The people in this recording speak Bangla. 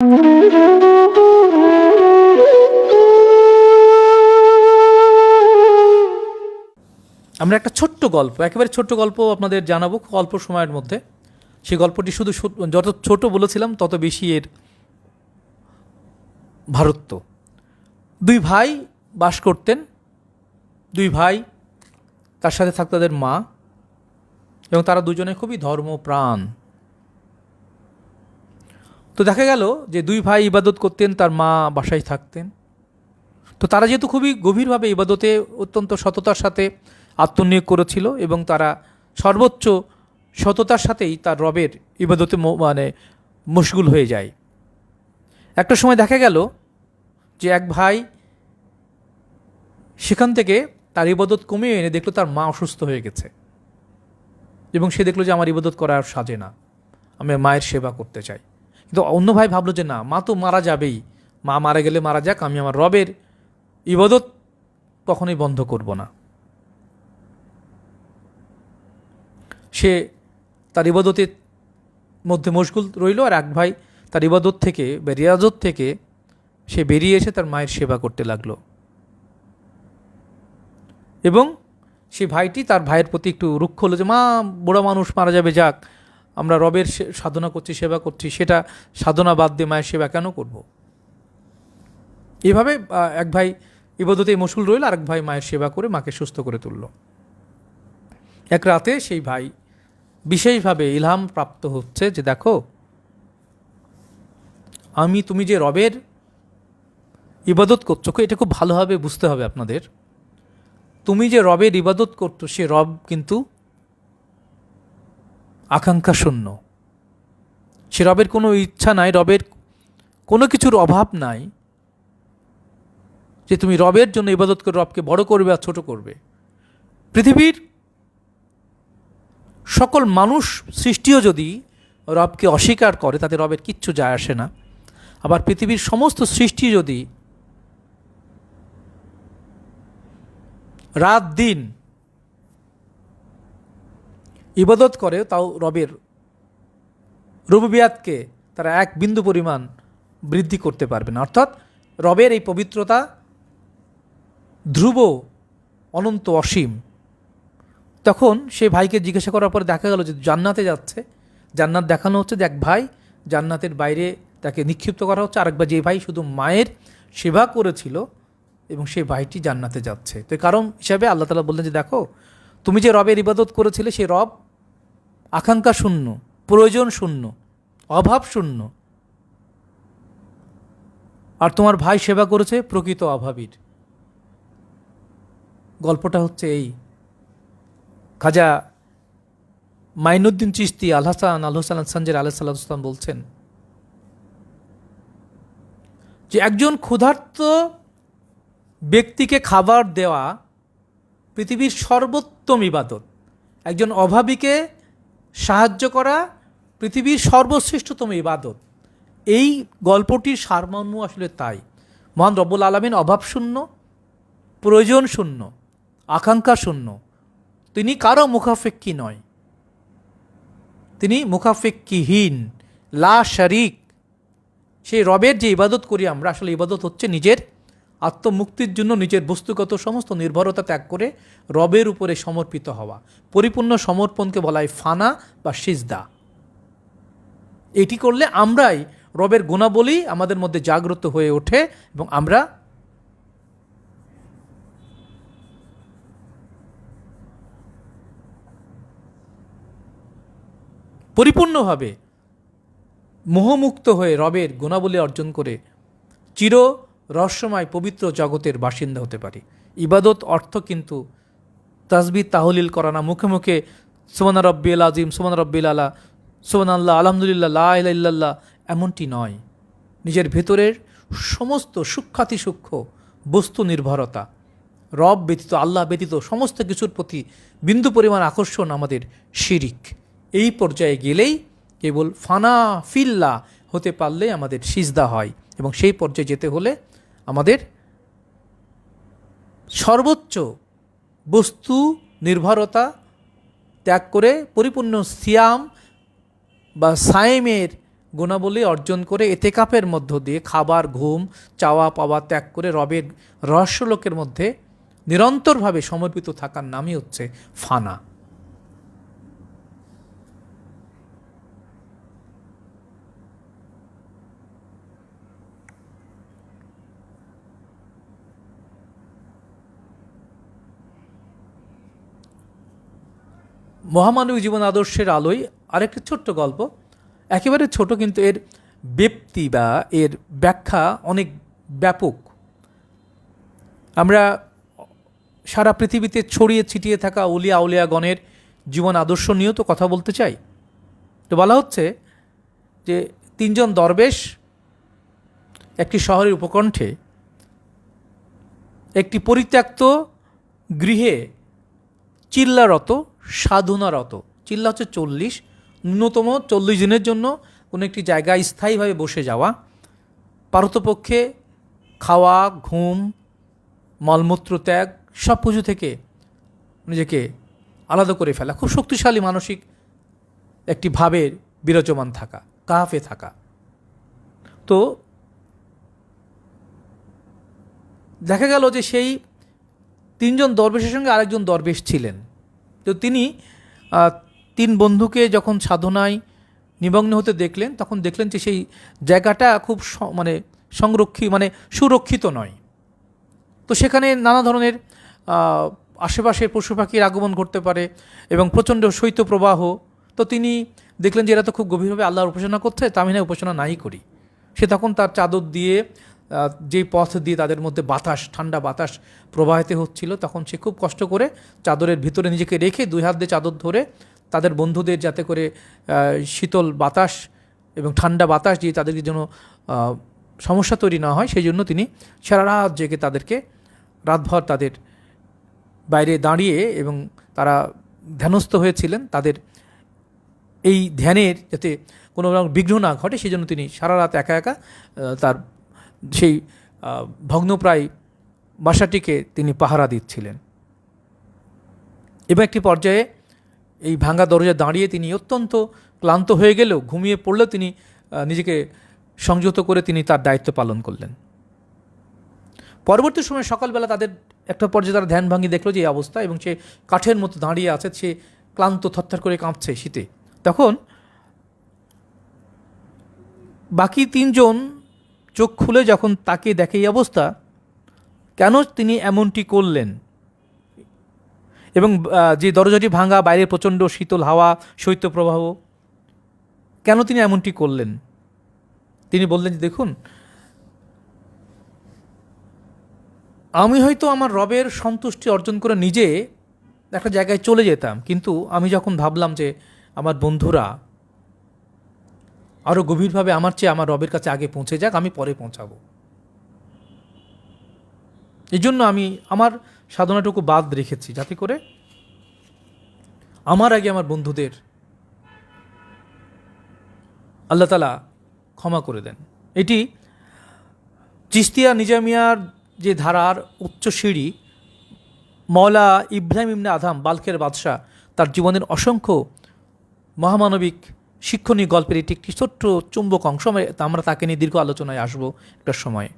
আমরা একটা ছোট্ট গল্প, একেবারে ছোট্ট গল্প আপনাদের জানাব খুব অল্প সময়ের মধ্যে। সেই গল্পটি শুধু যত ছোট বলেছিলাম, তত বেশি এর ভারত্ব। দুই ভাই বাস করতেন, দুই ভাই তার সাথে থাকতো তাদের মা, এবং তারা দুজনে খুবই ধর্মপ্রাণ। তো দেখা গেল যে দুই ভাই ইবাদত করতেন, তার মা বাসায় থাকতেন। তো তারা যেহেতু খুবই গভীরভাবে ইবাদতে অত্যন্ত সততার সাথে আত্মনিয়োগ করেছিল এবং তারা সর্বোচ্চ সততার সাথেই তার রবের ইবাদতে মানে মশগুল হয়ে যায়। একটা সময় দেখা গেল যে এক ভাই সেখান থেকে তার ইবাদত কমিয়ে এনে দেখল তার মা অসুস্থ হয়ে গেছে এবং সে দেখল যে আমার ইবাদত করা আর সাজে না, আমি মায়ের সেবা করতে চাই। কিন্তু অন্য ভাই ভাবলো যে, না, মা তো মারা যাবেই। মা মারা গেলে মারা যাক, আমি আমার রবের ইবাদত কখনোই বন্ধ করব না। সে তার ইবাদতের মধ্যে মশগুল রইল আর এক ভাই তার ইবাদত থেকে, বা রিয়াজত থেকে সে বেরিয়ে এসে তার মায়ের সেবা করতে লাগল। এবং সে ভাইটি তার ভাইয়ের প্রতি একটু রুক্ষ হলো যে, মা, বুড়া মানুষ মারা যাবে, যাক। আমরা রবের সাধনা করছি, সেবা করছি, সেটা সাধনা বাদ দিয়ে মায়ের সেবা কেন করব? এভাবে এক ভাই ইবাদতে মশগুল রইল আর এক ভাই মায়ের সেবা করে মাকে সুস্থ করে তুলল। এক রাতে সেই ভাই বিশেষভাবে ইলহাম প্রাপ্ত হচ্ছে যে, দেখো, আমি তুমি যে রবের ইবাদত করছ, এটা খুব ভালোভাবে বুঝতে হবে আপনাদের। তুমি যে রবের ইবাদত করতো সে রব কিন্তু আকাঙ্ক্ষা শূন্য। সে রবের কোনো ইচ্ছা নাই, রবের কোনো কিছুর অভাব নাই যে তুমি রবের জন্য ইবাদত করে রবকে বড় করবে আর ছোট করবে। পৃথিবীর সকল মানুষ সৃষ্টিও যদি রবকে অস্বীকার করে, তাতে রবের কিচ্ছু যায় আসে না। আবার পৃথিবীর সমস্ত সৃষ্টি যদি রাত দিন ইবাদত করে, তাও রবের রুবিয়াতকে তারা এক বিন্দু পরিমাণ বৃদ্ধি করতে পারবে না। অর্থাৎ রবের এই পবিত্রতা ধ্রুব, অনন্ত, অসীম। তখন সে ভাইকে জিজ্ঞাসা করার পরে দেখা গেল যে জান্নাতে যাচ্ছে। জান্নাত দেখানো হচ্ছে যে এক ভাই জান্নাতের বাইরে তাকে নিক্ষিপ্ত করা হচ্ছে। আরেকবার যে ভাই শুধু মায়ের সেবা করেছিল এবং সেই ভাইটি জান্নাতে যাচ্ছে। তো কারণ হিসাবে আল্লাহ তালা বললেন যে, দেখো, তুমি যে রবের ইবাদত করেছিলে সেই রব আকাঙ্ক্ষা শূন্য, প্রয়োজন শূন্য, অভাব শূন্য। আর তোমার ভাই সেবা করেছে প্রকৃত অভাবীর। গল্পটা হচ্ছে এই। খাজা মাইনুদ্দিন চিস্তি আল হাসান আল সঞ্জের আলাহ সাল্লাম বলছেন যে একজন ক্ষুধার্ত ব্যক্তিকে খাবার দেওয়া পৃথিবীর সর্বোত্তম ইবাদত। একজন অভাবীকে সাহায্য করা পৃথিবীর সর্বশ্রেষ্ঠতম ইবাদত। এই গল্পটির সারমর্ম আসলে তাই। মহান রব্বুল আলমিন অভাব শূন্য, প্রয়োজন শূন্য, আকাঙ্ক্ষা শূন্য। তিনি কারও মুখাফেক্কি নয়। তিনি মুখাফেক্কিহীন লা শারিক। সেই রবের যে ইবাদত করি আমরা, আসলে ইবাদত হচ্ছে নিজের আত্মমুক্তির জন্য নিজের বস্তুগত সমস্ত নির্ভরতা ত্যাগ করে রবের উপরে সমর্পিত হওয়া। পরিপূর্ণ সমর্পণকে বলা হয় ফানা বা সিজদা। এটি করলে আমরাই রবের গুণাবলী আমাদের মধ্যে জাগ্রত হয়ে ওঠে এবং আমরা পরিপূর্ণভাবে মোহমুক্ত হয়ে রবের গুণাবলী অর্জন করে চির রহস্যময় পবিত্র জগতের বাসিন্দা হতে পারি। ইবাদত অর্থ কিন্তু তাসবি তাহলিল করা না। মুখে মুখে সুমান রব্বিল আজিম সুমান রব্বিল আলা সুমান আল্লাহ, আলহামদুলিল্লাহ, লা এমনটি নয়। নিজের ভেতরের সমস্ত সূক্ষাতি সূক্ষ্ম বস্তু নির্ভরতা, রব ব্যতীত, আল্লাহ ব্যতীত সমস্ত কিছুর প্রতি বিন্দু পরিমাণ আকর্ষণ আমাদের শিরিক। এই পর্যায়ে গেলেই কেবল ফানা ফিল্লা হতে পারলেই আমাদের সিজদা হয় এবং সেই পর্যায়ে যেতে হলে আমাদের সর্বোচ্চ বস্তু নির্ভরতা ত্যাগ করে পরিপূর্ণ সিয়াম বা সায়েমের গুণাবলী অর্জন করে এতে কাপের মধ্য দিয়ে খাবার, ঘুম, চাওয়া, পাওয়া ত্যাগ করে রবের রহস্যলোকের মধ্যে নিরন্তরভাবে সমর্পিত থাকার নামই হচ্ছে ফানা। মহামানবিক জীবন আদর্শের আলোয় আরেকটি ছোট্ট গল্প। একেবারে ছোট কিন্তু এর ব্যক্তি বা এর ব্যাখ্যা অনেক ব্যাপক। আমরা সারা পৃথিবীতে ছড়িয়ে ছিটিয়ে থাকা উলিয়া আউলিয়াগণের জীবন আদর্শ নিয়েও তো কথা বলতে চাই। তো বলা হচ্ছে যে তিনজন দরবেশ একটি শহরের উপকণ্ঠে একটি পরিত্যক্ত গৃহে চিল্লারত সাধনারত। চিল্লা হচ্ছে চল্লিশ। ন্যূনতম চল্লিশ দিনের জন্য কোনো একটি জায়গায় স্থায়ীভাবে বসে যাওয়া। পারতপক্ষে খাওয়া, ঘুম, মলমূত্র ত্যাগ সব কিছু থেকে নিজেকে আলাদা করে ফেলা। খুব শক্তিশালী মানসিক একটি ভাবের বিরাজমান থাকা কাহাফে থাকা। তো দেখা গেল যে সেই তিনজন দরবেশের সঙ্গে আরেকজন দরবেশ ছিলেন। তো তিনি তিন বন্ধুকে যখন সাধনায় নিমগ্ন হতে দেখলেন তখন দেখলেন যে সেই জায়গাটা খুব মানে সংরক্ষী মানে সুরক্ষিত নয়। তো সেখানে নানা ধরনের আহ, আশেপাশের পশু পাখির আগমন ঘটতে পারে এবং প্রচণ্ড শৈত্যপ্রবাহ। তো তিনি দেখলেন যে এরা তো খুব গভীরভাবে আল্লাহর উপাসনা করছে তা আমি না উপাসনা নাই করি। সে তখন তার চাদর দিয়ে যেই পথ দিয়ে তাদের মধ্যে বাতাস, ঠান্ডা বাতাস প্রবাহিত হচ্ছিল, তখন সে খুব কষ্ট করে চাদরের ভিতরে নিজেকে রেখে দুই হাত দিয়ে চাদর ধরে তাদের বন্ধুদের যাতে করে শীতল বাতাস এবং ঠান্ডা বাতাস দিয়ে তাদেরকে যেন সমস্যা তৈরি না হয়, সেই জন্য তিনি সারা রাত জেগে তাদেরকে রাতভর তাদের বাইরে দাঁড়িয়ে এবং তারা ধ্যানস্থ হয়েছিলেন, তাদের এই ধ্যানের যাতে কোনো রকম বিঘ্ন না ঘটে, সেই জন্য তিনি সারা রাত একা একা তার সেই ভগ্নপ্রায় বাসাটিকে তিনি পাহারা দিচ্ছিলেন। এবং একটি পর্যায়ে এই ভাঙা দরজা দাঁড়িয়ে তিনি অত্যন্ত ক্লান্ত হয়ে গেলেও ঘুমিয়ে পড়লেও তিনি নিজেকে সংযত করে তিনি তার দায়িত্ব পালন করলেন। পরবর্তী সময় সকালবেলা তাদের একটা পর্যায়ে তারা ধ্যান ভাঙি দেখল যে এই অবস্থা এবং সে কাঠের মতো দাঁড়িয়ে আছে, সে ক্লান্ত থরথর করে কাঁপছে শীতে। তখন বাকি তিনজন চোখ খুলে যখন তাকে দেখে এই অবস্থা, কেন তিনি এমনটি করলেন? এবং যে দরজাটি ভাঙা, বাইরে প্রচণ্ড শীতল হাওয়া, শৈত্যপ্রবাহ, কেন তিনি এমনটি করলেন? তিনি বললেন যে, দেখুন, আমি হয়তো আমার রবের সন্তুষ্টি অর্জন করে নিজে একটা জায়গায় চলে যেতাম, কিন্তু আমি যখন ভাবলাম যে, আমার বন্ধুরা আরও গভীরভাবে আমার চেয়ে আমার রবের কাছে আগে পৌঁছে যাক, আমি পরে পৌঁছাবো। এই জন্য আমি আমার সাধনাটুকু বাদ রেখেছি যাতে করে আমার আগে আমার বন্ধুদের আল্লাহ তালা ক্ষমা করে দেন। এটি চিস্তিয়া নিজামিয়ার যে ধারার উচ্চ সিঁড়ি মৌলা ইব্রাহিম ইমনে আধাম বালকের বাদশাহ, তার জীবনের অসংখ্য মহামানবিক শিক্ষণীয় গল্পের এটি একটি ছোট্ট চুম্বক অংশ আমরা- তাকে নিয়ে দীর্ঘ আলোচনায় আসব একটা সময়.